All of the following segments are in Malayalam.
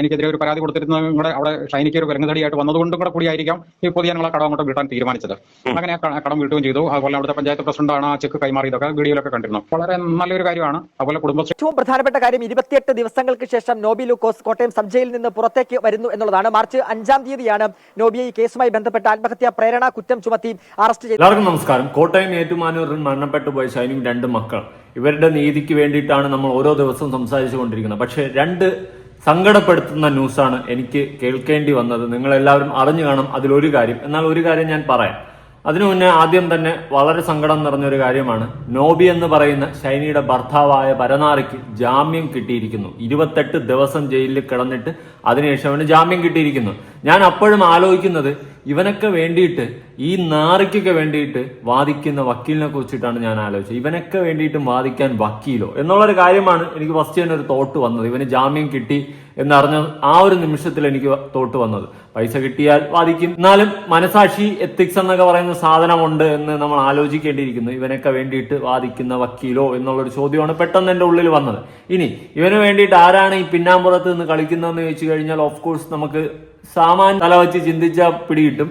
എനിക്കെതിരെ ഒരു പരാതി കൊടുത്തിരുന്നതും കൂടെ അവിടെ ഷൈനിക്ക് ഒരു വിലങ്ങുതടിയായിട്ട് വന്നതുകൊണ്ടും കൂടെ കൂടിയായിരിക്കാം ഈ പൊതുജനങ്ങൾ ആ കടം അങ്ങോട്ട് വീട്ടാൻ തീരുമാനിച്ചത്. അങ്ങനെ കടം വീട്ടുകയും ചെയ്തു. അതുപോലെ അവിടുത്തെ പഞ്ചായത്ത് പ്രസിഡന്റാണ് ആ ചെക്ക് കൈമാറിയതൊക്കെ വീഡിയോയിലൊക്കെ കണ്ടിരുന്നു. വളരെ നല്ലൊരു കാര്യമാണ്. അതുപോലെ കുടുംബശ്രീ ഏറ്റവും പ്രധാനപ്പെട്ട കാര്യം ഇരുപത്തിയെട്ട് ദിവസങ്ങൾക്ക് ശേഷം നോബി ലൂക്കോസ് കോട്ടയം സബ് ജയിലിൽ നിന്ന് പുറത്തേക്ക് വരുന്നു എന്നുള്ളതാണ്. മാർച്ച് അഞ്ചാം തീയതിയാണ് നോബിയെ ഈ കേസുമായി ബന്ധപ്പെട്ട ആത്മഹത്യാ പ്രേരണ കുറ്റം ചുമത്തി അറസ്റ്റ് ചെയ്തു എല്ലാവർക്കും നമസ്കാരം. കോട്ടയം ഏറ്റുമാനൂരിൽ മരണപ്പെട്ടു പോയ ഷൈനിയും രണ്ട് മക്കൾ ഇവരുടെ നീതിക്ക് വേണ്ടിയിട്ടാണ് നമ്മൾ ഓരോ ദിവസവും സംസാരിച്ചു കൊണ്ടിരിക്കുന്നത് പക്ഷേ രണ്ട് സങ്കടപ്പെടുത്തുന്ന ന്യൂസാണ് എനിക്ക് കേൾക്കേണ്ടി വന്നത്. നിങ്ങൾ എല്ലാവരും അറിഞ്ഞു കാണും അതിലൊരു കാര്യം. എന്നാൽ ഒരു കാര്യം ഞാൻ പറയാം. അതിനു മുന്നേ ആദ്യം തന്നെ വളരെ സങ്കടം നിറഞ്ഞൊരു കാര്യമാണ്. നോബി എന്ന് പറയുന്ന ഷൈനിയുടെ ഭർത്താവായ പരനാറിക്ക് ജാമ്യം കിട്ടിയിരിക്കുന്നു. ഇരുപത്തെട്ട് ദിവസം ജയിലിൽ കിടന്നിട്ട് അതിനുശേഷം അവന് ജാമ്യം കിട്ടിയിരിക്കുന്നു. ഞാൻ അപ്പോഴും ആലോചിക്കുന്നത് ഇവനൊക്കെ വേണ്ടിയിട്ട് ഈ നാറിക്കൊക്കെ വേണ്ടിയിട്ട് വാദിക്കുന്ന വക്കീലിനെ കുറിച്ചിട്ടാണ് ഞാൻ ആലോചിച്ചത്. ഇവനൊക്കെ വേണ്ടിയിട്ടും വാദിക്കാൻ വക്കീലോ? എന്നുള്ളൊരു കാര്യമാണ് എനിക്ക് ഫസ്റ്റ് തന്നെ ഒരു തോട്ട് വന്നത്. ഇവന് ജാമ്യം കിട്ടി എന്നറിഞ്ഞ ആ ഒരു നിമിഷത്തിൽ എനിക്ക് തോട്ട് വന്നത്. പൈസ കിട്ടിയാൽ വാദിക്കും. എന്നാലും മനസാക്ഷി എത്തിക്സ് എന്നൊക്കെ പറയുന്ന സാധനമുണ്ട് എന്ന് നമ്മൾ ആലോചിക്കേണ്ടിയിരിക്കുന്നു. ഇവനൊക്കെ വേണ്ടിയിട്ട് വാദിക്കുന്ന വക്കീലോ എന്നുള്ളൊരു ചോദ്യമാണ് പെട്ടെന്ന് എന്റെ ഉള്ളിൽ വന്നത്. ഇനി ഇവന് വേണ്ടിയിട്ട് ആരാണ് ഈ പിന്നാമ്പുറത്ത് നിന്ന് കളിക്കുന്നതെന്ന് ചോദിച്ചു കഴിഞ്ഞാൽ ഓഫ് കോഴ്സ് നമുക്ക് സാമാന്യ തല വെച്ച് ചിന്തിച്ച പിടികിട്ടും.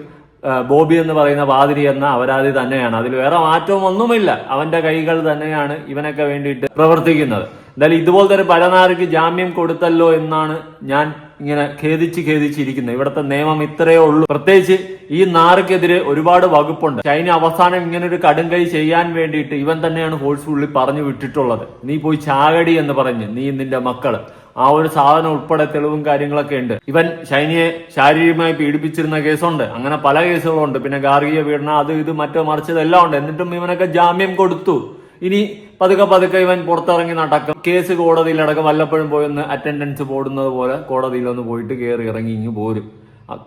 ബോബി എന്ന് പറയുന്ന പാതിരി എന്ന അപരാധി തന്നെയാണ്. അതിൽ വേറെ മാറ്റവും ഒന്നുമില്ല. അവന്റെ കൈകൾ തന്നെയാണ് ഇവനൊക്കെ വേണ്ടിയിട്ട് പ്രവർത്തിക്കുന്നത്. എന്തായാലും ഇതുപോലത്തെ ഒരു പരനാറിക്ക് ജാമ്യം കൊടുത്തല്ലോ എന്നാണ് ഞാൻ ഇങ്ങനെ ഖേദിച്ച് ഖേദിച്ചിരിക്കുന്നത്. ഇവിടുത്തെ നിയമം ഇത്രയേ ഉള്ളൂ. പ്രത്യേകിച്ച് ഈ നാർക്കെതിരെ ഒരുപാട് വകുപ്പുണ്ട്. ചൈന അവസാനം ഇങ്ങനെ ഒരു കടുംകൈ ചെയ്യാൻ വേണ്ടിയിട്ട് ഇവൻ തന്നെയാണ് ഫോഴ്സ്ഫുള്ളി പറഞ്ഞു വിട്ടിട്ടുള്ളത്. നീ പോയി ചാകടി എന്ന് പറഞ്ഞ് നീ നിന്റെ മക്കൾ. ആ ഒരു സാധനം ഉൾപ്പെടെ തെളിവും കാര്യങ്ങളൊക്കെ ഉണ്ട്. ഇവൻ ഷൈനിയെ ശാരീരികമായി പീഡിപ്പിച്ചിരുന്ന കേസുണ്ട്. അങ്ങനെ പല കേസുകളുണ്ട്. പിന്നെ ഗാർഹിക പീഡനം അത് ഇത് മറ്റോ മറിച്ചതെല്ലാം ഉണ്ട്. എന്നിട്ടും ഇവനൊക്കെ ജാമ്യം കൊടുത്തു. ഇനി പതുക്കെ പതുക്കെ ഇവൻ പുറത്തിറങ്ങി നടക്കും. കേസ് കോടതിയിലടക്കം വല്ലപ്പോഴും പോയി ഒന്ന് അറ്റൻഡൻസ് പോടുന്നത് പോലെ കോടതിയിലൊന്ന് പോയിട്ട് കയറി ഇറങ്ങി ഇങ്ങ് പോരും.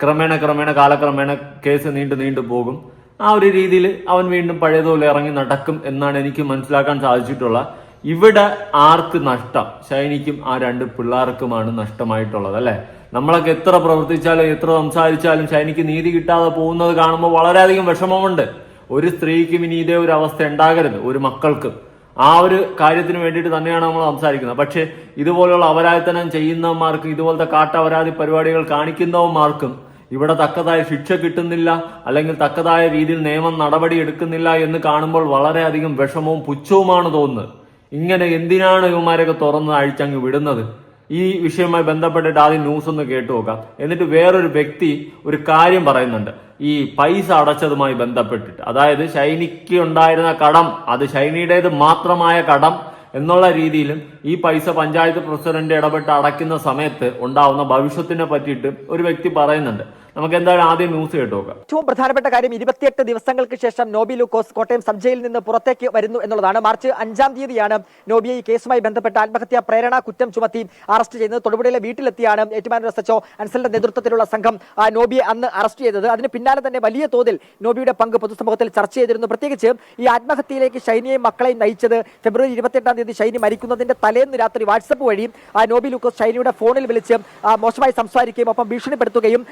ക്രമേണ ക്രമേണ കാലക്രമേണ കേസ് നീണ്ടു നീണ്ടു പോകും. ആ ഒരു രീതിയിൽ അവൻ വീണ്ടും പഴയതുപോലെ ഇറങ്ങി നടക്കും എന്നാണ് എനിക്ക് മനസ്സിലാക്കാൻ സാധിച്ചിട്ടുള്ള ഇവിടെ ആർക്ക് നഷ്ടം? ഷൈനിക്കും ആ രണ്ട് പിള്ളേർക്കുമാണ് നഷ്ടമായിട്ടുള്ളത് അല്ലെ? നമ്മളൊക്കെ എത്ര പ്രവർത്തിച്ചാലും എത്ര സംസാരിച്ചാലും ഷൈനിക്ക് നീതി കിട്ടാതെ പോകുന്നത് കാണുമ്പോൾ വളരെയധികം വിഷമമുണ്ട്. ഒരു സ്ത്രീക്കും ഇനി ഇതേ ഒരു അവസ്ഥ ഉണ്ടാകരുത് ഒരു മക്കൾക്കും. ആ ഒരു കാര്യത്തിന് വേണ്ടിയിട്ട് തന്നെയാണ് നമ്മൾ സംസാരിക്കുന്നത്. പക്ഷേ ഇതുപോലുള്ള അപരാധനം ചെയ്യുന്നവന്മാർക്കും ഇതുപോലത്തെ കാട്ടപരാധി പരിപാടികൾ കാണിക്കുന്നവന്മാർക്കും ഇവിടെ തക്കതായ ശിക്ഷ കിട്ടുന്നില്ല അല്ലെങ്കിൽ തക്കതായ രീതിയിൽ നിയമം നടപടി എടുക്കുന്നില്ല എന്ന് കാണുമ്പോൾ വളരെയധികം വിഷമവും പുച്ഛവുമാണ് തോന്നുന്നത്. ഇങ്ങനെ എന്തിനാണ് ഇവന്മാരൊക്കെ തുറന്ന് അഴിച്ചങ്ങ് വിടുന്നത്? ഈ വിഷയവുമായി ബന്ധപ്പെട്ടിട്ട് ആദ്യം ന്യൂസ് ഒന്ന് കേട്ടു നോക്കാം. എന്നിട്ട് വേറൊരു വ്യക്തി ഒരു കാര്യം പറയുന്നുണ്ട്. ഈ പൈസ അടച്ചതുമായി ബന്ധപ്പെട്ടിട്ട്. അതായത് ഷൈനിക്ക് ഉണ്ടായിരുന്ന കടം അത് ഷൈനിയുടേത് മാത്രമായ കടം എന്നുള്ള രീതിയിലും ഈ പൈസ പഞ്ചായത്ത് പ്രസിഡന്റ് ഇടപെട്ട് അടയ്ക്കുന്ന സമയത്ത് ഉണ്ടാവുന്ന ഭവിഷ്യത്തിനെ പറ്റിയിട്ട് ഒരു വ്യക്തി പറയുന്നുണ്ട്. നമുക്ക് എന്താണ് ആദ്യം ന്യൂസ് കേട്ടു നോക്കാം ഏറ്റവും പ്രധാനപ്പെട്ട കാര്യം ഇരുപത്തിയെട്ട് ദിവസങ്ങൾക്ക് ശേഷം നോബി ലൂക്കോസ് കോട്ടയം സംജയിൽ നിന്ന് പുറത്തേക്ക് വരുന്നു എന്നുള്ളതാണ്. മാർച്ച് അഞ്ചാം തീയതിയാണ് നോബിയെ ഈ കേസുമായി ബന്ധപ്പെട്ട ആത്മഹത്യാ പ്രേരണ കുറ്റം ചുമത്തി അറസ്റ്റ് ചെയ്യുന്നത് തൊടുപുഴയിലെ വീട്ടിലെത്തിയാണ് ഏറ്റുമാനൂർ എസ് എച്ച്ഒ അൻസലിന്റെ നേതൃത്വത്തിലുള്ള സംഘം നോബിയെ അന്ന് അറസ്റ്റ് ചെയ്തത്. അതിന് പിന്നാലെ തന്നെ വലിയ തോതിൽ നോബിയുടെ പങ്ക് പൊതുസമൂഹത്തിൽ ചർച്ച ചെയ്തിരുന്നു. പ്രത്യേകിച്ച് ഈ ആത്മഹത്യയിലേക്ക് ഷൈനിയെയും മക്കളെയും നയിച്ചത് ഫെബ്രുവരി ഇരുപത്തിയെട്ടാം തീയതി ഷൈനി മരിക്കുന്നതിന്റെ തലേന്ന് രാത്രി വാട്സപ്പ് വഴി നോബി ലൂക്കോസ് ഷൈനിയുടെ ഫോണിൽ വിളിച്ച് മോശമായി സംസാരിക്കുകയും ഒപ്പം ഭീഷണിപ്പെടുത്തുകയും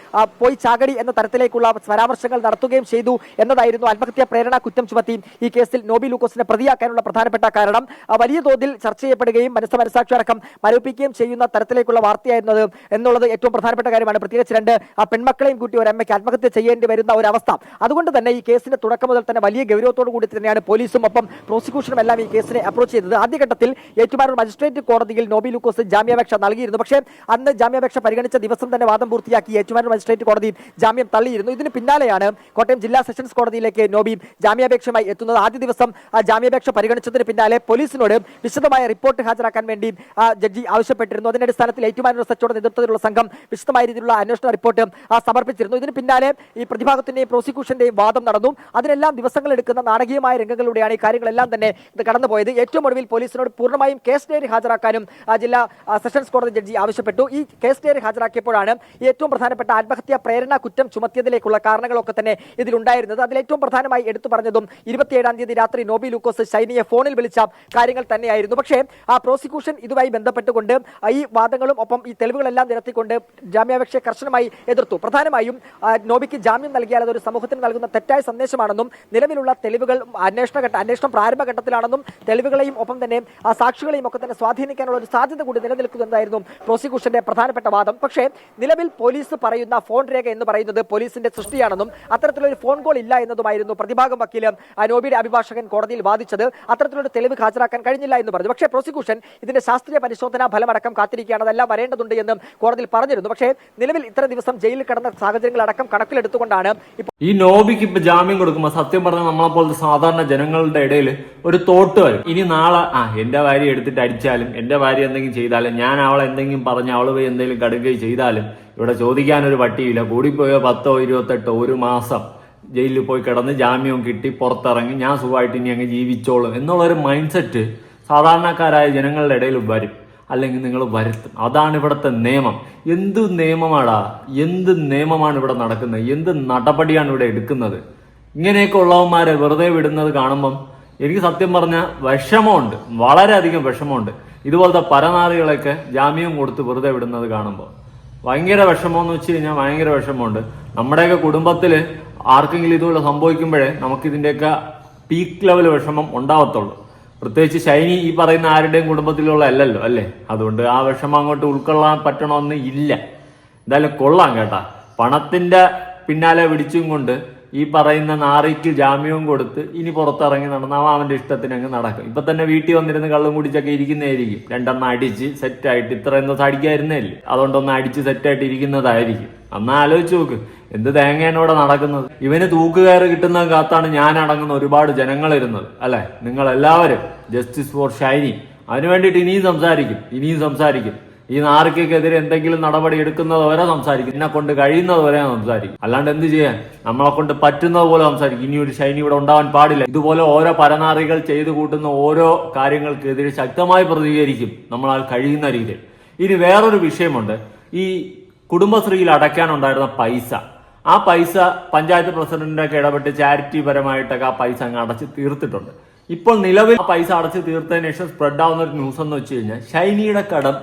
പോയി ചാകടി എന്ന തരത്തിലേക്കുള്ള പരാമർശങ്ങൾ നടത്തുകയും ചെയ്തു എന്നതായിരുന്നു ആത്മഹത്യാ പ്രേരണ കുറ്റം ചുമത്തി. ഈ കേസിൽ നോബി ലൂക്കോസിനെ പ്രതിയാക്കാനുള്ള പ്രധാനപ്പെട്ട കാരണം. വലിയ തോതിൽ ചർച്ച ചെയ്യപ്പെടുകയും മനസ്സ് മനസ്സാക്ഷിയടക്കം മരവിപ്പിക്കുകയും ചെയ്യുന്ന തരത്തിലേക്കുള്ള വാർത്തയായിരുന്നത് എന്നുള്ളത് ഏറ്റവും പ്രധാനപ്പെട്ട കാര്യമാണ്. പ്രത്യേകിച്ച് രണ്ട് ആ പെൺമക്കളെയും കൂട്ടി ഒരു അമ്മയ്ക്ക് ആത്മഹത്യ ചെയ്യേണ്ടി വരുന്ന ഒരു അവസ്ഥ അതുകൊണ്ട് തന്നെ ഈ കേസിന്റെ തുടക്കം മുതൽ തന്നെ വലിയ ഗൗരവത്തോടു കൂടി തന്നെയാണ് പോലീസും ഒപ്പം പ്രോസിക്യൂഷനും എല്ലാം ഈ കേസിനെ അപ്രോച്ച് ചെയ്തത്. ആദ്യഘട്ടത്തിൽ ഏറ്റുമാനൂർ മജിസ്ട്രേറ്റ് കോടതിയിൽ നോബി ലൂക്കോസ് ജാമ്യാപേക്ഷ നൽകിയിരുന്നു. പക്ഷേ അന്ന് ജാമ്യാപേക്ഷ പരിഗണിച്ച ദിവസം തന്നെ വാദം പൂർത്തിയാക്കി ഏറ്റുമാനൂർ മജിസ്ട്രേറ്റ് കോടതി ജാമ്യം തള്ളിയിരുന്നു. ഇതിന് പിന്നാലെയാണ് കോട്ടയം ജില്ലാ സെഷൻസ് കോടതിയിലേക്ക് നോബി ജാമ്യാപേക്ഷയുമായി എത്തുന്നത്. ആദ്യ ദിവസം ജാമ്യാപേക്ഷ പരിഗണിച്ചതിന് പിന്നാലെ പോലീസിനോട് വിശദമായ റിപ്പോർട്ട് ഹാജരാക്കാൻ വേണ്ടി ജഡ്ജി ആവശ്യപ്പെട്ടിരുന്നു. അതിന്റെ അടിസ്ഥാനത്തിൽ ഏറ്റുമാനൂർ സച്ചോടെ നേതൃത്വത്തിലുള്ള സംഘം വിശദമായ രീതിയിലുള്ള അന്വേഷണ റിപ്പോർട്ട് സമർപ്പിച്ചിരുന്നു. ഇതിന് പിന്നാലെ ഈ പ്രതിഭാഗത്തിന്റെയും പ്രോസിക്യൂഷന്റെയും വാദം നടന്നു. അതിനെല്ലാം ദിവസങ്ങൾ എടുക്കുന്ന നാടകീയമായ രംഗങ്ങളിലൂടെയാണ് ഈ കാര്യങ്ങളെല്ലാം തന്നെ ഇത് കടന്നുപോയത്. ഏറ്റവും ഒടുവിൽ പോലീസിനോട് പൂർണമായും കേസ് ഡയറി ഹാജരാക്കാനും ജില്ലാ സെഷൻസ് കോടതി ജഡ്ജി ആവശ്യപ്പെട്ടു. ഈ കേസ് ഡയറി ഹാജരാക്കിയപ്പോഴാണ് ഏറ്റവും പ്രധാനപ്പെട്ട ആത്മഹത്യാ പ്രേരണ കുറ്റം ചുമത്തിയതിലേക്കുള്ള കാരണങ്ങളൊക്കെ തന്നെ ഇതിലുണ്ടായിരുന്നത്. അതിൽ ഏറ്റവും പ്രധാനമായി എടുത്തു പറഞ്ഞതും ഇരുപത്തിയേഴാം തീയതി രാത്രി നോബി ലൂക്കോസ് ഷൈനിയെ ഫോണിൽ വിളിച്ച കാര്യങ്ങൾ തന്നെയായിരുന്നു. പക്ഷേ ആ പ്രോസിക്യൂഷൻ ഇതുമായി ബന്ധപ്പെട്ടുകൊണ്ട് ഈ വാദങ്ങളും ഒപ്പം ഈ തെളിവുകളെല്ലാം നിരത്തിക്കൊണ്ട് ജാമ്യാപേക്ഷയെ കർശനമായി എതിർത്തു. പ്രധാനമായും നോബിക്ക് ജാമ്യം നൽകിയാൽ അതൊരു സമൂഹത്തിന് നൽകുന്ന തെറ്റായ സന്ദേശമാണെന്നും നിലവിലുള്ള തെളിവുകൾ അന്വേഷണ ഘട്ട അന്വേഷണം പ്രാരംഭഘട്ടത്തിലാണെന്നും തെളിവുകളെയും ഒപ്പം തന്നെ ആ സാക്ഷികളെയും ഒക്കെ തന്നെ സ്വാധീനിക്കാനുള്ള ഒരു സാധ്യത കൂടി നിലനിൽക്കുന്നതായിരുന്നു പ്രോസിക്യൂഷന്റെ പ്രധാനപ്പെട്ട വാദം. പക്ഷേ നിലവിൽ പോലീസ് പറയുന്ന ഫോൺ രേഖ എന്ന് പറയുന്നത് പോലീസിന്റെ സൃഷ്ടിയാണെന്നും അത്തരത്തിലൊരു ഫോൺ കോൾ ഇല്ല എന്നതുമായിരുന്നു പ്രതിഭാഗം വക്കീൽ നോബിയുടെ അഭിഭാഷകൻ കോടതിയിൽ വാദിച്ചത്. അത്തരത്തിലൊരു തെളിവ് ഹാജരാക്കാൻ കഴിഞ്ഞില്ല എന്ന് പറഞ്ഞു. പക്ഷേ പ്രോസിക്യൂഷൻ ഇതിന്റെ ശാസ്ത്രീയ പരിശോധനാ ഫലമടക്കം കാത്തിരിക്കുകയാണ്. അതെല്ലാം വരേണ്ടതുണ്ട് എന്നും കോടതിയിൽ പറഞ്ഞിരുന്നു. പക്ഷേ നിലവിൽ ഇത്ര ദിവസം ജയിലിൽ കടന്ന സാഹചര്യങ്ങളടക്കം കണക്കിലെടുത്തുകൊണ്ടാണ് ഈ നോബിക്ക് ഇപ്പൊ ജാമ്യം കൊടുക്കുമ്പോൾ സത്യം പറഞ്ഞാൽ നമ്മളെ പോലത്തെ സാധാരണ ജനങ്ങളുടെ ഇടയിൽ ഒരു തോട്ട് വരും. ഇനി നാളെ ആ എന്റെ ഭാര്യ എടുത്തിട്ട് അടിച്ചാലും എന്റെ ഭാര്യ എന്തെങ്കിലും ചെയ്താലും ഞാൻ അവളെ എന്തെങ്കിലും പറഞ്ഞ് അവൾ പോയി എന്തെങ്കിലും കടുകയും ചെയ്താലും ഇവിടെ ചോദിക്കാൻ ചോദിക്കാനൊരു പട്ടിയില്ല കൂടിപ്പോയോ പത്തോ ഇരുപത്തെട്ടോ? ഒരു മാസം ജയിലിൽ പോയി കിടന്ന് ജാമ്യവും കിട്ടി പുറത്തിറങ്ങി. ഞാൻ സുഖമായിട്ട് ഇനി അങ്ങ് ജീവിച്ചോളും എന്നുള്ളൊരു മൈൻഡ് സെറ്റ് സാധാരണക്കാരായ ജനങ്ങളുടെ ഇടയിൽ വരും. അല്ലെങ്കിൽ നിങ്ങൾ വരുത്തും. അതാണ് ഇവിടുത്തെ നിയമം. എന്ത് നിയമമാടാ? എന്ത് നിയമമാണ് ഇവിടെ നടക്കുന്നത്? എന്ത് നടപടിയാണ് ഇവിടെ എടുക്കുന്നത്? ഇങ്ങനെയൊക്കെ ഉള്ളവന്മാരെ വെറുതെ വിടുന്നത് കാണുമ്പം എനിക്ക് സത്യം പറഞ്ഞാൽ വിഷമമുണ്ട്. വളരെയധികം വിഷമമുണ്ട്. ഇതുപോലത്തെ പരനാറികളൊക്കെ ജാമ്യം കൊടുത്ത് വെറുതെ വിടുന്നത് കാണുമ്പോൾ ഭയങ്കര വിഷമമെന്ന് വെച്ച് കഴിഞ്ഞാൽ ഭയങ്കര വിഷമമുണ്ട്. നമ്മുടെയൊക്കെ കുടുംബത്തിൽ ആർക്കെങ്കിലും ഇതുപോലെ സംഭവിക്കുമ്പോഴേ നമുക്കിതിന്റെയൊക്കെ പീക്ക് ലെവൽ വിഷമം ഉണ്ടാവത്തുള്ളൂ. പ്രത്യേകിച്ച് ശൈനി ഈ പറയുന്ന ആരുടെയും കുടുംബത്തിലുള്ള അല്ലല്ലോ അല്ലേ? അതുകൊണ്ട് ആ വിഷമം അങ്ങോട്ട് ഉൾക്കൊള്ളാൻ പറ്റണമെന്ന് ഇല്ല. എന്തായാലും കൊള്ളാം കേട്ടാ. പണത്തിന്റെ പിന്നാലെ പിടിച്ചും കൊണ്ട് ഈ പറയുന്ന നാറിക്ക് ജാമ്യവും കൊടുത്ത് ഇനി പുറത്തിറങ്ങി നടന്നാൽ അവന്റെ ഇഷ്ടത്തിന് അങ്ങ് നടക്കും. ഇപ്പൊ തന്നെ വീട്ടിൽ വന്നിരുന്ന് കള്ളും കുടിച്ചൊക്കെ ഇരിക്കുന്നതായിരിക്കും. രണ്ടെണ്ണം അടിച്ച് സെറ്റായിട്ട് ഇത്രയും ദിവസം അടിക്കായിരുന്നല്ലേ അതുകൊണ്ടൊന്ന് അടിച്ച് സെറ്റായിട്ട് ഇരിക്കുന്നതായിരിക്കും. അന്നാ ആലോചിച്ച് നോക്ക് എന്ത് തേങ്ങയാണോടെ നടക്കുന്നത്? ഇവന് തൂക്കുകയറ് കിട്ടുന്ന കാത്താണ് ഞാൻ അടങ്ങുന്ന ഒരുപാട് ജനങ്ങൾ ഇരുന്നത് അല്ലെ? നിങ്ങൾ എല്ലാവരും ജസ്റ്റിസ് ഫോർ ഷൈനി അതിനു വേണ്ടിയിട്ട് ഇനിയും സംസാരിക്കും ഇനിയും സംസാരിക്കും. ഈ നാറിക്കെതിരെ എന്തെങ്കിലും നടപടി എടുക്കുന്നത് വരെ സംസാരിക്കും. എന്നെ കൊണ്ട് കഴിയുന്നത് വരെ സംസാരിക്കും. അല്ലാണ്ട് എന്ത് ചെയ്യാൻ? നമ്മളെ കൊണ്ട് പറ്റുന്നത് പോലെ സംസാരിക്കും. ഇനി ഒരു ശൈനി ഇവിടെ ഉണ്ടാവാൻ പാടില്ല. ഇതുപോലെ ഓരോ പരനാറികൾ ചെയ്തു കൂട്ടുന്ന ഓരോ കാര്യങ്ങൾക്കെതിരെ ശക്തമായി പ്രതികരിക്കും നമ്മളാൽ കഴിയുന്ന രീതിയിൽ. ഇനി വേറൊരു വിഷയമുണ്ട്. ഈ കുടുംബശ്രീയിൽ അടയ്ക്കാനുണ്ടായിരുന്ന പൈസ. ആ പൈസ പഞ്ചായത്ത് പ്രസിഡന്റിന്റെ ഒക്കെ ഇടപെട്ട് ചാരിറ്റി പരമായിട്ടൊക്കെ ആ പൈസ അങ്ങ് അടച്ച് തീർത്തിട്ടുണ്ട്. ഇപ്പോൾ നിലവിൽ ആ പൈസ അടച്ച് തീർത്തതിന് ശേഷം സ്പ്രെഡ് ആവുന്ന ഒരു ന്യൂസ് എന്ന് വെച്ച് കഴിഞ്ഞാൽ ഷൈനിയുടെ കടം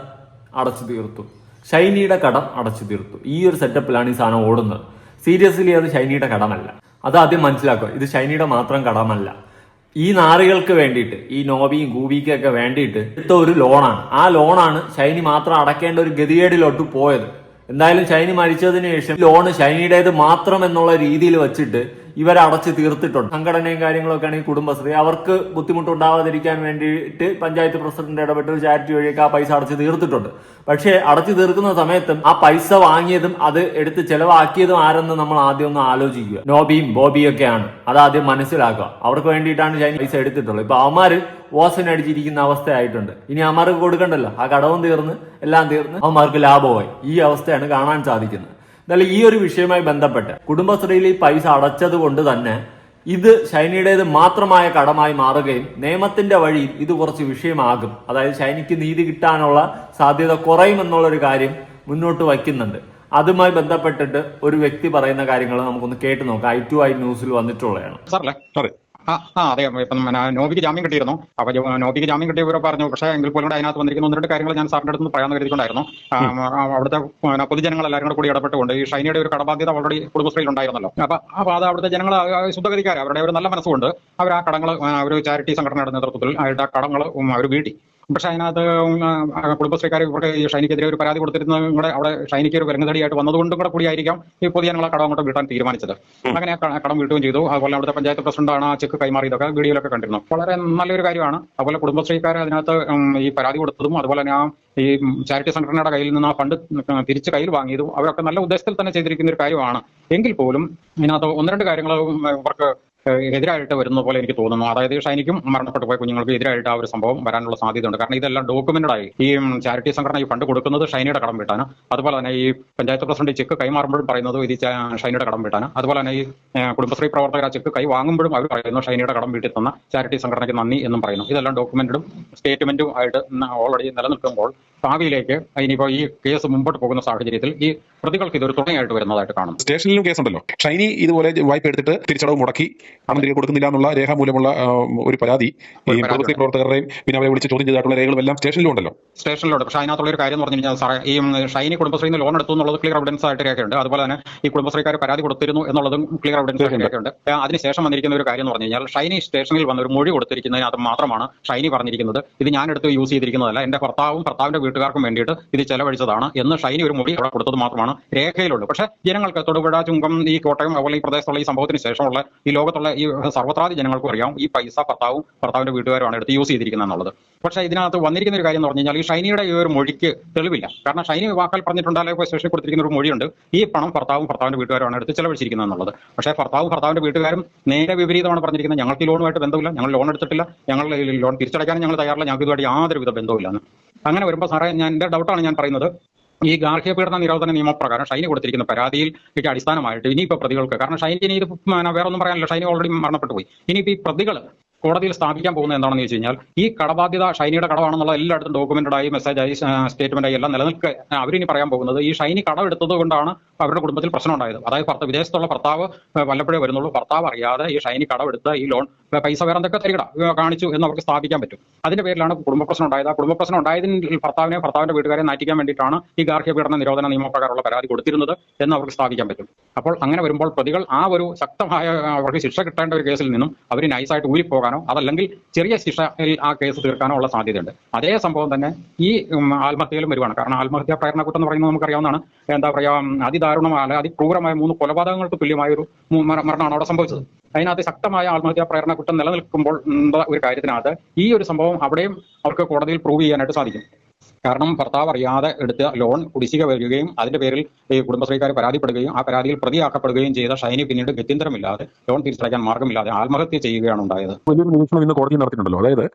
അടച്ചു തീർത്തു. ഷൈനിയുടെ കടം അടച്ചു തീർത്തു. ഈ ഒരു സെറ്റപ്പിലാണ് ഈ സാധനം ഓടുന്നത്. സീരിയസ്ലി അത് ഷൈനിയുടെ കടമല്ല. അത് ആദ്യം മനസ്സിലാക്കുക. ഇത് ഷൈനിയുടെ മാത്രം കടമല്ല. ഈ നാറികൾക്ക് വേണ്ടിയിട്ട് ഈ നോബിയും ഗൂബിക്കൊക്കെ വേണ്ടിയിട്ട് എടുത്ത ഒരു ലോണാണ്. ആ ലോണാണ് ഷൈനി മാത്രം അടക്കേണ്ട ഒരു ഗതികേടിലോട്ട് പോയത്. എന്തായാലും ഷൈനി മരിച്ചതിന് ശേഷം ലോണ് ഷൈനിയുടേത് മാത്രം എന്നുള്ള രീതിയിൽ വെച്ചിട്ട് ഇവരെ അടച്ചു തീർത്തിട്ടുണ്ട്. സംഘടനയും കാര്യങ്ങളൊക്കെ ആണെങ്കിൽ കുടുംബശ്രീ. അവർക്ക് ബുദ്ധിമുട്ടുണ്ടാവാതിരിക്കാൻ വേണ്ടിയിട്ട് പഞ്ചായത്ത് പ്രസിഡന്റ് ഇടപെട്ട് ഒരു ചാരിറ്റി വഴിയൊക്കെ ആ പൈസ അടച്ചു തീർത്തിട്ടുണ്ട്. പക്ഷേ അടച്ചു തീർക്കുന്ന സമയത്തും ആ പൈസ വാങ്ങിയതും അത് എടുത്ത് ചെലവാക്കിയതും ആരെന്ന് നമ്മൾ ആദ്യം ഒന്ന് ആലോചിക്കുക. നോബിയും ബോബിയും ഒക്കെയാണ് അത് ആദ്യം മനസ്സിലാക്കുക. അവർക്ക് വേണ്ടിയിട്ടാണ് ഞാൻ പൈസ എടുത്തിട്ടുള്ളത്. ഇപ്പൊ അവന്മാര് ഓസനടിച്ചിരിക്കുന്ന അവസ്ഥയായിട്ടുണ്ട്. ഇനി അവന്മാർക്ക് കൊടുക്കണ്ടല്ലോ. ആ കടവും തീർന്ന് എല്ലാം തീർന്ന് അവന്മാർക്ക് ലാഭമായി. ഈ അവസ്ഥയാണ് കാണാൻ സാധിക്കുന്നത്. എന്നാലും ഈ ഒരു വിഷയവുമായി ബന്ധപ്പെട്ട് കുടുംബശ്രീയിൽ ഈ പൈസ അടച്ചത് കൊണ്ട് തന്നെ ഇത് ഷൈനിയുടേത് മാത്രമായ കടമായി മാറുകയും നിയമത്തിന്റെ വഴി ഇത് കുറച്ച് വിഷയമാകും. അതായത് ഷൈനിക്ക് നീതി കിട്ടാനുള്ള സാധ്യത കുറയുമെന്നുള്ള ഒരു കാര്യം മുന്നോട്ട് വയ്ക്കുന്നുണ്ട്. അതുമായി ബന്ധപ്പെട്ടിട്ട് ഒരു വ്യക്തി പറയുന്ന കാര്യങ്ങൾ നമുക്കൊന്ന് കേട്ട് നോക്കാം. ഐ ടു ഐ ന്യൂസിൽ വന്നിട്ടുള്ളതാണ്. ആ ആ അതെ. ഇപ്പം നോബിക്ക് ജാമ്യം കിട്ടിയിരുന്നു. അപ്പൊ നോബിക്ക് ജാമ്യം കിട്ടിയവരോ പറഞ്ഞു. പക്ഷേ എങ്കിൽ പോലും കൂടെ അതിനകത്ത് വന്നിരിക്കുന്ന ഒന്ന് രണ്ട് കാര്യങ്ങൾ ഞാൻ സാറിന്റെ അടുത്ത് പറയാൻ കരുതിക്കൊണ്ടായിരുന്നു അവിടുത്തെ പൊതുജനങ്ങൾ എല്ലാവരും കൂടെ കൂടി ഇടപെട്ടുകൊണ്ട് ഈ ഷൈനിയുടെ ഒരു കടബാധ്യത ഓൾറെഡി കുടുംബശ്രീയിൽ ഉണ്ടായിരുന്നല്ലോ. അപ്പൊ അപ്പൊ അത് അവിടുത്തെ ജനങ്ങൾ ശുദ്ധഗതിക്കാർ അവരുടെ ഒരു നല്ല മനസ്സുകൊണ്ട് അവർ ആ കടങ്ങൾ ഒരു ചാരിറ്റി സംഘടനയുടെ നേതൃത്വത്തിൽ അവരുടെ ആ കടങ്ങൾ അവർ വീട്ടി. പക്ഷെ അതിനകത്ത് കുടുംബശ്രീക്കാർ ഇവർക്ക് ഈ ഷൈനിക്കെതിരെ ഒരു പരാതി കൊടുത്തിരുന്നത് കൂടെ അവിടെ ഷൈനിക്ക് ഒരു വരുന്നതടിയായിട്ട് വന്നതുകൊണ്ടും കൂടെ കൂടിയായിരിക്കാം ഈ പൊതുജനങ്ങളെ കടം അങ്ങോട്ട് വീട്ടാൻ തീരുമാനിച്ചത്. അങ്ങനെ കടം വീട്ടുകയും ചെയ്തു. അതുപോലെ അവിടുത്തെ പഞ്ചായത്ത് പ്രസിഡന്റാണ് ആ ചെക്ക് കൈമാറിയതൊക്കെ വീഡിയോയിലൊക്കെ കണ്ടിരുന്നു. വളരെ നല്ലൊരു കാര്യമാണ്. അതുപോലെ കുടുംബശ്രീക്കാർ അതിനകത്ത് ഈ പരാതി കൊടുത്തതും അതുപോലെ തന്നെ ആ ഈ ചാരിറ്റി സംഘടനയുടെ കയ്യിൽ നിന്ന് ആ ഫണ്ട് തിരിച്ച് കയ്യിൽ വാങ്ങിയതും അവരൊക്കെ നല്ല ഉദ്ദേശത്തിൽ തന്നെ ചെയ്തിരിക്കുന്ന ഒരു കാര്യമാണ്. എങ്കിൽ പോലും ഇതിനകത്ത് ഒന്ന് രണ്ട് കാര്യങ്ങൾ ഇവർക്ക് എതിരായിട്ട് വരുന്ന പോലെ എനിക്ക് തോന്നുന്നു. അതായത് ഷൈനിക്കും മരണപ്പെട്ടു പോയ കുഞ്ഞുങ്ങൾക്ക് എതിരായിട്ട് ആ ഒരു സംഭവം വരാനുള്ള സാധ്യതയുണ്ട്. കാരണം ഇതെല്ലാം ഡോക്യുമെന്റഡ് ആയി. ഈ ചാരിറ്റി സംഘടന ഈ ഫണ്ട് കൊടുക്കുന്നത് ഷൈനിയുടെ കടം വീട്ടാണ്. അതുപോലെ തന്നെ ഈ പഞ്ചായത്ത് പ്രസിഡന്റ് ചെക്ക് കൈമാറുമ്പോഴും പറയുന്നത് ഇത് ഷൈനിയുടെ കടം വീട്ടാണ്. അതുപോലെ തന്നെ ഈ കുടുംബശ്രീ പ്രവർത്തകർ ആ ചെക്ക് കൈ വാങ്ങുമ്പോഴും അവർ പറയുന്നു ഷൈനിയുടെ കടം വീട്ടിൽ തന്ന ചാരിറ്റി സംഘടനയ്ക്ക് നന്ദി എന്നും പറയുന്നു. ഇതെല്ലാം ഡോക്യുമെന്റും സ്റ്റേറ്റ്മെന്റും ആയിട്ട് ഓൾറെഡി നിലനിൽക്കുമ്പോൾ ഭാവിയിലേക്ക് ഇനിയിപ്പോൾ ഈ കേസ് മുമ്പോട്ട് പോകുന്ന സാഹചര്യത്തിൽ ഈ പ്രതികൾക്ക് ഇതൊരു തുണയായിട്ട് വരുന്നതായിട്ട് കാണുന്നു. സ്റ്റേഷനിലും കേസുണ്ടല്ലോ. ഷൈനി ഇതുപോലെ വായ്പ എടുത്തിട്ട് തിരിച്ചടവ് മുടക്കി. തിരികെ കൊടുക്കുന്നില്ല എന്നുള്ള രേഖാമൂലമുള്ള മൂലമുള്ള ഒരു പരാതി ഈ പ്രവൃത്തി പ്രവർത്തകരുടെയും പിന്നെ അവരെ വിളിച്ച് ചോദ്യം ചെയ്തിട്ടുള്ള രേഖകളും എല്ലാം സ്റ്റേഷനിലും ഉണ്ടല്ലോ സ്റ്റേഷനിലുണ്ട്. പക്ഷേ അതിനകത്തുള്ള ഒരു കാര്യം എന്ന് പറഞ്ഞു കഴിഞ്ഞാൽ സാറേ ഈ ഷൈനി കുടുംബശ്രീയിൽ നിന്ന് ലോൺ എടുത്തു എന്നുള്ളത് ക്ലിയർ എവിഡൻസ് ആയിട്ട് രേഖയുണ്ട്. അതുപോലെ തന്നെ ഈ കുടുംബശ്രീക്കാർ പരാതി കൊടുത്തിരുന്നു എന്നുള്ളതും ക്ലിയർ എവിഡൻസ് ആയിട്ട് രേഖയുണ്ട്. അതിനുശേഷം വന്നിരിക്കുന്ന ഒരു കാര്യം എന്ന് പറഞ്ഞു കഴിഞ്ഞാൽ ഷൈനി സ്റ്റേഷനിൽ വന്ന ഒരു മൊഴി കൊടുത്തിരിക്കുന്നതിനകത്ത് മാത്രമാണ് ഷൈനി പറഞ്ഞിരിക്കുന്നത്. ഇത് ഞാൻ എടുത്ത് യൂസ് ചെയ്തിരിക്കുന്നതല്ല. എന്റെ ഭർത്താവും ഭർത്താവിന്റെ വീട്ടുകാർക്കും വേണ്ടിയിട്ട് ഇത് ചെലവഴിച്ചതാണ്. എന്ന് ഷൈനി ഒരു മൊഴി അവിടെ കൊടുത്തത് മാത്രമാണ് രേഖയിലുള്ളൂ. പക്ഷേ ജനങ്ങൾക്ക് തൊടുപുഴ ചുങ്കം ഈ കോട്ടയം അതുപോലെ ഈ പ്രദേശത്തുള്ള ഈ സംഭവത്തിന് ശേഷമുള്ള ഈ ലോകത്തുള്ള ഈ സർവത്രാതി ജനങ്ങൾക്കും അറിയാം. ഈ പൈസ ഭർത്താവും ഭർത്താവിന്റെ വീട്ടുകാരുമാണ് എടുത്ത് യൂസ് ചെയ്തിരിക്കുന്നത് എന്നുള്ളത്. പക്ഷേ ഇതിനകത്ത് വന്നിരിക്കുന്ന ഒരു കാര്യം എന്ന് പറഞ്ഞു കഴിഞ്ഞാൽ ഈ ഷൈനിയുടെ ഈ ഒരു മൊഴിക്ക് തെളിവില്ല. കാരണം ഷൈനി വാക്കാൽ പറഞ്ഞിട്ടുണ്ട് അല്ലെങ്കിൽ സ്റ്റേഷനിൽ കൊടുത്തിരിക്കുന്ന ഒരു മൊഴിയുണ്ട്. ഈ പണം ഭർത്താവും ഭർത്താവിന്റെ വീട്ടുകാരുമാണ് എടുത്ത് ചെലവഴിച്ചിരിക്കുന്നത് എന്നുള്ളത്. പക്ഷേ ഭർത്താവും ഭർത്താവിന്റെ വീട്ടുകാരും നേരെ വിപരീതമാണ് പറഞ്ഞിരിക്കുന്നത്. ഞങ്ങൾക്ക് ലോണുമായിട്ട് ബന്ധമില്ല. ഞങ്ങൾ ലോൺ എടുത്തിട്ടില്ല. ഞങ്ങൾ ലോൺ തിരിച്ചടയ്ക്കാനും ഞങ്ങൾ തയ്യാറില്ല. ഞങ്ങൾക്ക് ഇതുമായിട്ട് യാതൊരുവിധ ബന്ധമില്ലെന്ന് അങ്ങനെ വരുമ്പോൾ സാറേ ഞാൻ എന്റെ ഡൗട്ടാണ് ഞാൻ പറയുന്നത്. ഈ ഗാർഹിക പീഡന നിരോധന നിയമപ്രകാരം ഷൈനി കൊടുത്തിരിക്കുന്ന പരാതിയിൽ അടിസ്ഥാനമായിട്ട് ഇനിയിപ്പോൾ പ്രതികൾക്ക് കാരണം ഷൈനിക്ക് ഇനി ഇത് വേറെ ഒന്നും പറയാനില്ല. ഷൈനി ഓൾറെഡി മരണപ്പെട്ടു പോയി. ഇനിയിപ്പോൾ ഈ പ്രതികൾ കോടതിയിൽ സ്ഥാപിക്കാൻ പോകുന്നത് എന്താണെന്ന് വെച്ച് കഴിഞ്ഞാൽ ഈ കടബാധ്യത ഷൈനിയുടെ കടമാണെന്നുള്ള എല്ലായിടത്തും മെസ്സേജ് സ്റ്റേറ്റ്മെന്റ് ആയി എല്ലാം നിലനിൽക്കുക അവരിനി പറയാൻ പോകുന്നത് ഈ ഷൈനി കടം എടുത്തത് കൊണ്ടാണ് അവരുടെ കുടുംബത്തിൽ പ്രശ്നം ഉണ്ടായത്. അതായത് ഭർത്ത വിദേശത്തുള്ള ഭർത്താവ് വല്ലപ്പോഴേ വരുന്നുള്ളൂ. ഭർത്താവ് അറിയാതെ ഈ ഷൈനി കടം എടുത്ത് ഈ ലോൺ പൈസ വേറെ എന്തൊക്കെ തരികട കാണിച്ചു എന്ന് അവർക്ക് സ്ഥാപിക്കാൻ പറ്റും. അതിന്റെ പേരിലാണ് കുടുംബ പ്രശ്നം ഉണ്ടായത്. ആ കുടുംബ പ്രശ്നം ഉണ്ടായതിന് ഭർത്താവിനെ ഭർത്താവിന്റെ വീട്ടുകാരെ നാറ്റിക്കാൻ വേണ്ടിയിട്ടാണ് ഈ ഗാർഹിക പീഡന നിരോധന നിയമപ്രകാരമുള്ള പരാതി കൊടുത്തിരുന്നത് എന്ന് അവർക്ക് സ്ഥാപിക്കാൻ പറ്റും. അപ്പോൾ അങ്ങനെ വരുമ്പോൾ പ്രതികൾ ആ ഒരു ശക്തമായ അവർക്ക് ശിക്ഷ കിട്ടേണ്ട ഒരു കേസിൽ നിന്നും അവർ നൈസായിട്ട് ഊരിപ്പോകാനോ അതല്ലെങ്കിൽ ചെറിയ ശിക്ഷയിൽ ആ കേസ് തീർക്കാനോ ഉള്ള സാധ്യതയുണ്ട്. അതേ സംഭവം തന്നെ ഈ ആത്മഹത്യയിലും വരുവാണ്. കാരണം ആത്മഹത്യാ പ്രേരണക്കൂട്ടം എന്ന് പറയുന്നത് നമുക്കറിയാവുന്നതാണ്. എന്താ പറയാ അതിദാരുണമായ അതിക്രൂരമായ മൂന്ന് കൊലപാതകങ്ങൾക്ക് തുല്യമായ ഒരു മരണമാണ് അവിടെ സംഭവിച്ചത്. അതിനകത്ത് ശക്തമായ ആത്മഹത്യാ പ്രേരണ നിലനിൽക്കുമ്പോൾ ഒരു കാര്യത്തിനകത്ത് ഈ ഒരു സംഭവം അവിടെയും അവർക്ക് കോടതിയിൽ പ്രൂവ് ചെയ്യാനായിട്ട് സാധിക്കും. കാരണം ഭർത്താവ് അറിയാതെ എടുത്ത ലോൺ കുടിശ്ശിക വരികയും അതിന്റെ പേരിൽ ഈ കുടുംബശ്രീക്കാർ പരാതിപ്പെടുകയും ആ പരാതിയിൽ പ്രതിയാക്കപ്പെടുകയും ചെയ്ത ഷൈനി പിന്നീട് ഗത്യന്തരമില്ലാതെ ലോൺ തിരിച്ചടയ്ക്കാൻ മാർഗമില്ലാതെ ആത്മഹത്യ ചെയ്യുകയാണ് ഉണ്ടായത്. വലിയൊരു നിരീക്ഷണം ഇന്ന് കോടതി നടത്തിയിട്ടുണ്ടല്ലോ. അതായത്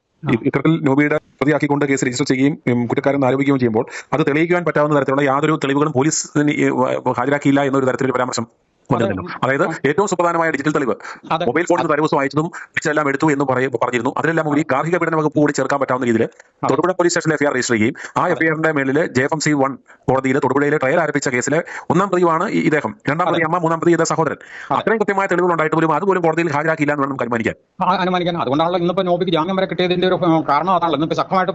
ഇത്തരത്തിൽ നോബിയുടെ പ്രതിയാക്കിക്കൊണ്ട് കേസ് രജിസ്റ്റർ ചെയ്യുകയും കുറ്റക്കാരൻ ആരോപിക്കുകയും ചെയ്യുമ്പോൾ അത് തെളിയിക്കാൻ പറ്റാവുന്ന തരത്തിലുള്ള യാതൊരു തെളിവുകളും പോലീസ് ഹാജരാക്കിയില്ല എന്നൊരു തരത്തിലൊരു പരാമർശം വന്നിരുന്നു അതായത് ഏറ്റവും സുപ്രധാനമായ ഡിജിറ്റൽ തെളിവ്. മൊബൈൽ ഫോണിൽ നിന്ന് തലേദിവസം അയച്ചതും എല്ലാം എടുത്തു എന്ന് പറയ- പറഞ്ഞിരുന്നു. അതിലെല്ലാം ഉപരി ഗാർഹിക പീഡന വകുപ്പ് കൂടി ചേർക്കാൻ പറ്റാവുന്ന രീതിയിൽ തൊടുപുഴ പോലീസ് സ്റ്റേഷനിൽ എഫ്ഐആർ രജിസ്റ്റർ ചെയ്യുകയും ആ എഫ്ഐആറിന്റെ മേലിൽ J F M C one കോടതിയിൽ തൊടുപുഴയിലെ ട്രയൽ ആരംഭിച്ച കേസിലെ ഒന്നാം പ്രതിയാണ് ഈ ഇദ്ദേഹം. രണ്ടാം പ്രതി അമ്മ മൂന്നാം പ്രതി ഇതേ സഹോദരൻ. അത്രയും കൃത്യമായ തെളിവുകൾ ഉണ്ടായിട്ട് പോലും അതുപോലും കോടതിയിൽ ഹാജരാക്കിയില്ല എന്ന് നമുക്ക് അനുമാനിക്കാൻ. അനുമാനിക്കാൻ. അതുകൊണ്ടാണല്ലോ ഇന്നിപ്പോ നോബിക്ക് ജാമ്യം വരെ കിട്ടിയതിന്റെ ഒരു കാരണം അതാണല്ലോ. ഇന്നിപ്പോ ശക്തമായിട്ട്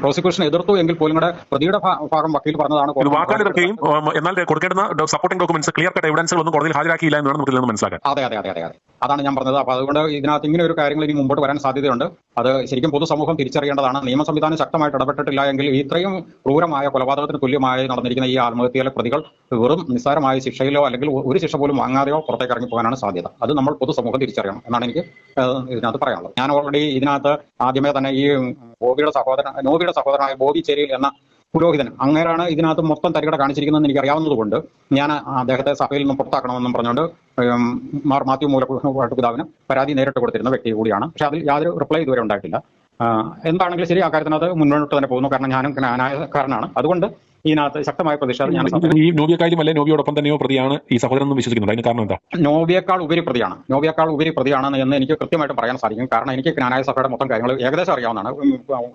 പ്രോസിക്യൂഷൻ എതിർത്തു എങ്കിൽ പോലും കൂടെ പ്രതിയുടെ ഭാഗം വക്കീൽ പറഞ്ഞതാണ് വാക്കാൽ എതിർക്കുകയും എന്നാൽ കൊടുക്കേണ്ട സപ്പോർട്ടിംഗ് ഡോക്യുമെന്റ്സ് ക്ലിയർ കട്ട് എവിഡൻസുകൾ ഒന്നും കോടതിയിൽ ഹാജരാക്കിയില്ല എന്ന് വേണം നമുക്ക് ഇതിൽ മനസ്സിലാക്കാൻ. അതെ അതെ അതെ അതെ അതെ. അതാണ് ഞാൻ പറഞ്ഞത്. അപ്പൊ അതുകൊണ്ട് ഇതിനകത്ത് ഇങ്ങനെ ഒരു കാര്യങ്ങൾ ഇനി മുമ്പോട്ട് വരാൻ സാധ്യതയുണ്ട്. അത് ശരിക്കും പൊതുസമൂഹം തിരിച്ചറിയേണ്ടതാണ്. നിയമ സംവിധാനം ശക്തമായിട്ട് ഇടപെട്ടിട്ടില്ല എങ്കിൽ ഇത്രയും ക്രൂരമായ കൊലപാതകത്തിന് തുല്യമായി നടന്നിരിക്കുന്ന ഈ ആത്മഹത്യയിലെ പ്രതികൾ വെറും നിസ്സാരമായ ശിക്ഷയിലോ അല്ലെങ്കിൽ ഒരു ശിക്ഷ പോലും വാങ്ങാതെയോ പുറത്തേക്ക് ഇറങ്ങി പോകാനാണ് സാധ്യത. അത് നമ്മൾ പൊതുസമൂഹം തിരിച്ചറിയണം എന്നാണ് എനിക്ക് ഇതിനകത്ത് പറയാനുള്ളത്. ഞാൻ ഓൾറെഡി ഇതിനകത്ത് ആദ്യമേ തന്നെ ഈ ബോബിയുടെ സഹോദരൻ നോബിയുടെ സഹോദരനായ ബോബി ചേരിയിൽ എന്ന പുരോഹിതൻ അങ്ങേരാണ് ഇതിനകത്ത് മൊത്തം തരികട കാണിച്ചിരിക്കുന്നതെന്ന് എനിക്ക് അറിയാവുന്നതുകൊണ്ട് ഞാൻ അദ്ദേഹത്തെ സഭയിൽ നിന്ന് പുറത്താക്കണമെന്നും പറഞ്ഞുകൊണ്ട് മാർ മാത്യു മൂലപിതാവിന് പരാതി നേരിട്ട് കൊടുത്തിരുന്ന വ്യക്തി കൂടിയാണ്. പക്ഷെ അതിൽ യാതൊരു റിപ്ലൈ ഇതുവരെ ഉണ്ടായിട്ടില്ല. എന്താണെങ്കിലും ശരി ആ കാര്യത്തിനകത്ത് മുന്നോട്ട് തന്നെ പോകുന്നു. കാരണം ഞാനും ന്യായക്കാരനാണ് അതുകൊണ്ട് ഇതിനകത്ത് ശക്തമായ പ്രതിഷേധം ഞാൻ ഈ നോബിയക്കാരും അല്ലെ നോബിയോടൊപ്പം തന്നെയോ പ്രതിയാണ് ഈ സഹോദരൻ എന്ന് വിശ്വസിക്കുന്നത്? അതിന് കാരണം എന്താ? നോബിയേക്കാൾ ഉപരി പ്രതിയാണ് നോബിയേക്കാൾ ഉപരി പ്രതിയാണ് എന്ന് എനിക്ക് കൃത്യമായിട്ട് പറയാൻ സാധിക്കും. കാരണം എനിക്ക് ജ്ഞാനായ സഭയുടെ മൊത്തം കാര്യങ്ങൾ ഏകദേശം അറിയാവുന്നതാണ്.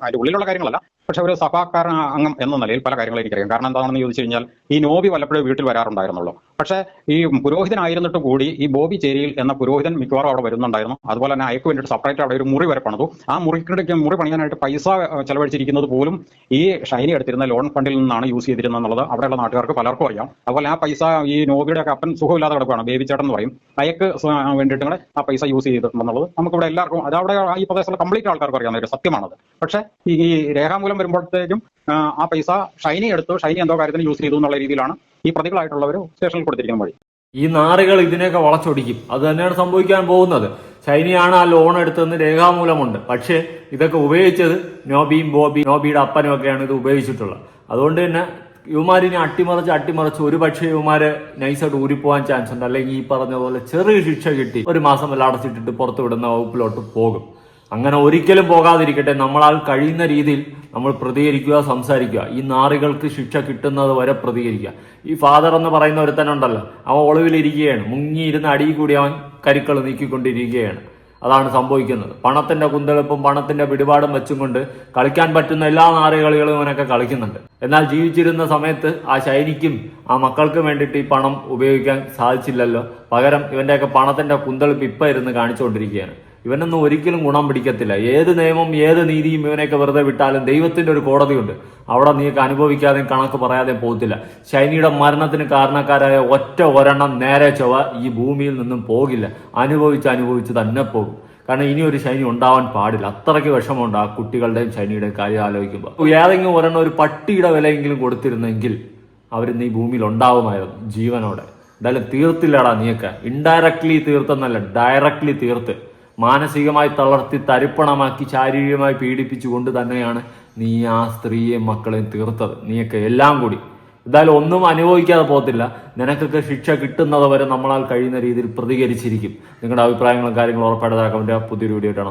അതിന്റെ ഉള്ളിലുള്ള കാര്യങ്ങളല്ല. പക്ഷെ ഒരു സഭാക്കാരൻ അംഗം എന്ന നിലയിൽ പല കാര്യങ്ങളും എനിക്കറിയാം. കാരണം എന്താണെന്ന് ചോദിച്ചു കഴിഞ്ഞാൽ ഈ നോബി വല്ലപ്പോഴും വീട്ടിൽ വരാറുണ്ടായിരുന്നുള്ളൂ. പക്ഷേ ഈ പുരോഹിതനായിരുന്നിട്ട് കൂടി ഈ ബോബി ചേരിയിൽ എന്ന പുരോഹിതൻ മിക്കവാറും അവിടെ വരുന്നുണ്ടായിരുന്നു. അതുപോലെ തന്നെ അയക്ക് വേണ്ടിയിട്ട് സെപ്പറേറ്റ് അവിടെ ഒരു മുറി വരെ പണിതു. ആ മുറിക്കിടയ്ക്ക് മുറി പണിയാനായിട്ട് പൈസ ചെലവഴിച്ചിരിക്കുന്നത് പോലും ഈ ഷൈനി എടുത്തിരുന്ന ലോൺ ഫണ്ടിൽ നിന്നാണ് യൂസ് ചെയ്തിരുന്നത് എന്നുള്ളത് അവിടെയുള്ള നാട്ടുകാർക്ക് പലർക്കും അറിയാം. അതുപോലെ ആ പൈസ ഈ നോബിയുടെ ഒക്കെ അപ്പൻ സുഖമില്ലാതെ കിടക്കുകയാണ് ബേബി ചേട്ടൻ എന്ന് പറയും. അയക്ക് വേണ്ടിയിട്ട് ആ പൈസ യൂസ് ചെയ്തിട്ടുണ്ടെന്നുള്ളത് നമുക്കിവിടെ എല്ലാവർക്കും അത് അവിടെ ഈ പ്രദേശത്തുള്ള കംപ്ലീറ്റ് ആൾക്കാർക്ക് അറിയാവുന്ന ഒരു സത്യമാണത്. പക്ഷേ ഈ രേഖാമൂലം വരുമ്പോഴത്തേക്കും ആ പൈസ ഷൈനി എടുത്തു. ഷൈനി എന്തോ കാര്യത്തിന് യൂസ് ചെയ്തു എന്നുള്ള രീതിയിലാണ് ഈ പ്രതികളായിട്ടുള്ളവർ സ്റ്റേഷനിൽ കൊടുത്തിരിക്കുന്ന വഴി. ഈ നാറുകൾ ഇതിനെയൊക്കെ വളച്ചൊടിക്കും. അത് തന്നെയാണ് സംഭവിക്കാൻ പോകുന്നത്. ചൈനയാണ് ആ ലോൺ എടുത്തതെന്ന് രേഖാമൂലമുണ്ട്. പക്ഷേ ഇതൊക്കെ ഉപയോഗിച്ചത് നോബിയും ബോബി നോബിയുടെ അപ്പനും ഒക്കെയാണ് ഇത് ഉപയോഗിച്ചിട്ടുള്ളത്. അതുകൊണ്ട് തന്നെ യുവമാരിനെ അട്ടിമറിച്ച് അട്ടിമറിച്ച് ഒരു പക്ഷേ യുവമാര് നൈസായിട്ട് ഊരിപ്പോവാൻ ചാൻസ് ഉണ്ട് അല്ലെങ്കിൽ ഈ പറഞ്ഞ പോലെ ചെറിയ ശിക്ഷ കിട്ടി ഒരു മാസം വല്ല അടച്ചിട്ടിട്ട് പുറത്തു വിടുന്ന വകുപ്പിലോട്ട് പോകും. അങ്ങനെ ഒരിക്കലും പോകാതിരിക്കട്ടെ. നമ്മളാൽ കഴിയുന്ന രീതിയിൽ നമ്മൾ പ്രതികരിക്കുക സംസാരിക്കുക. ഈ നാറികൾക്ക് ശിക്ഷ കിട്ടുന്നത് വരെ പ്രതികരിക്കുക. ഈ ഫാദർ എന്ന് പറയുന്ന ഉണ്ടല്ലോ. അവൻ ഒളിവിലിരിക്കുകയാണ് മുങ്ങിയിരുന്ന അടിയിൽ കൂടി അവൻ കരുക്കൾ നീക്കിക്കൊണ്ടിരിക്കുകയാണ്. അതാണ് സംഭവിക്കുന്നത്. പണത്തിന്റെ കുന്തളിപ്പും പണത്തിന്റെ പിടിപാടും വെച്ചും കൊണ്ട് കളിക്കാൻ പറ്റുന്ന എല്ലാ നാറുകളികളും ഇവനൊക്കെ കളിക്കുന്നുണ്ട്. എന്നാൽ ജീവിച്ചിരുന്ന സമയത്ത് ആ ശൈനിക്കും ആ മക്കൾക്കും വേണ്ടിയിട്ട് ഈ പണം ഉപയോഗിക്കാൻ സാധിച്ചില്ലല്ലോ. പകരം ഇവന്റെയൊക്കെ പണത്തിന്റെ കുന്തളിപ്പ് ഇപ്പൊ ഇരുന്ന് കാണിച്ചുകൊണ്ടിരിക്കുകയാണ്. ഇവനൊന്നും ഒരിക്കലും ഗുണം പിടിക്കത്തില്ല. ഏത് നിയമം ഏത് നീതിയും ഇവനെയൊക്കെ വെറുതെ വിട്ടാലും ദൈവത്തിന്റെ ഒരു കോടതിയുണ്ട്. അവിടെ നീക്ക് അനുഭവിക്കാതെയും കണക്ക് പറയാതെയും പോകത്തില്ല. ശൈനിയുടെ മരണത്തിന് കാരണക്കാരായ ഒറ്റ ഒരെണ്ണം നേരെ ചൊവ്വ ഈ ഭൂമിയിൽ നിന്നും പോകില്ല. അനുഭവിച്ച് അനുഭവിച്ച് തന്നെ പോകും. കാരണം ഇനി ഒരു ശൈനി ഉണ്ടാവാൻ പാടില്ല. അത്രയ്ക്ക് വിഷമമുണ്ട് ആ കുട്ടികളുടെയും ശൈനിയുടെയും കാര്യം ആലോചിക്കുമ്പോൾ ഏതെങ്കിലും ഒരെണ്ണം ഒരു പട്ടിയുടെ വിലയെങ്കിലും കൊടുത്തിരുന്നെങ്കിൽ അവരിന്ന് ഈ ഭൂമിയിൽ ഉണ്ടാവുമായിരുന്നു ജീവനോടെ. എന്തായാലും തീർത്തില്ലടാ നീയൊക്കെ. ഇൻഡയറക്ട്ലി തീർത്തെന്നല്ല ഡയറക്ട്ലി തീർത്ത്. മാനസികമായി തളർത്തി തരിപ്പണമാക്കി ശാരീരികമായി പീഡിപ്പിച്ചുകൊണ്ട് തന്നെയാണ് നീ ആ സ്ത്രീയെ മക്കളെയും തീർത്തത്. നീയൊക്കെ എല്ലാം കൂടി. എന്തായാലും ഒന്നും അനുഭവിക്കാതെ പോകത്തില്ല. നിനക്കൊക്കെ ശിക്ഷ കിട്ടുന്നത് വരെ നമ്മളാൽ കഴിയുന്ന രീതിയിൽ പ്രതികരിച്ചിരിക്കും. നിങ്ങളുടെ അഭിപ്രായങ്ങളും കാര്യങ്ങളും ഉറപ്പായിട്ട് കമന്റ് പുതിയൊരു വീഡിയോ ഇടണം